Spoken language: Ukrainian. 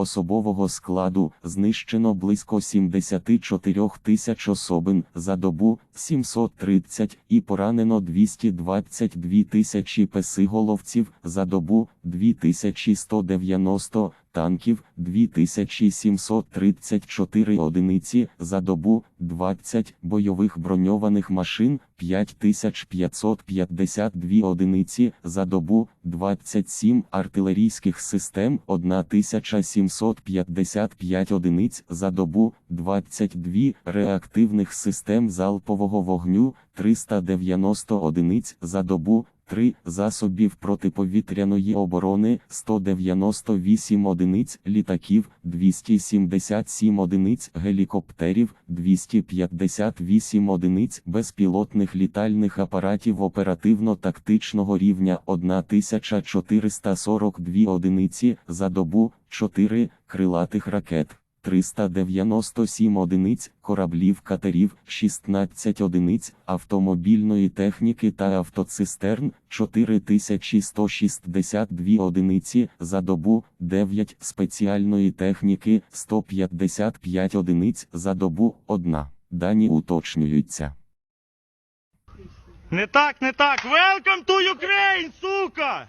Особового складу знищено близько 74 тисяч особин за добу 730 і поранено 222 тисячі песиголовців за добу 2190 танків 2734 одиниці за добу 20 бойових броньованих машин 5552 одиниці за добу 27 артилерійських систем 1755 одиниць за добу 22 реактивних систем залпового вогню 390 одиниць за добу 3 засобів протиповітряної оборони 198 одиниць літаків 277 одиниць гелікоптерів 258 одиниць безпілотних літальних апаратів оперативно-тактичного рівня 1442 одиниці за добу 4 крилатих ракет. 397 одиниць кораблів катерів, 16 одиниць автомобільної техніки та автоцистерн, 4162 одиниці за добу, 9 спеціальної техніки, 155 одиниць за добу, 1. Дані уточнюються. Не так, не так. Welcome to Ukraine, сука!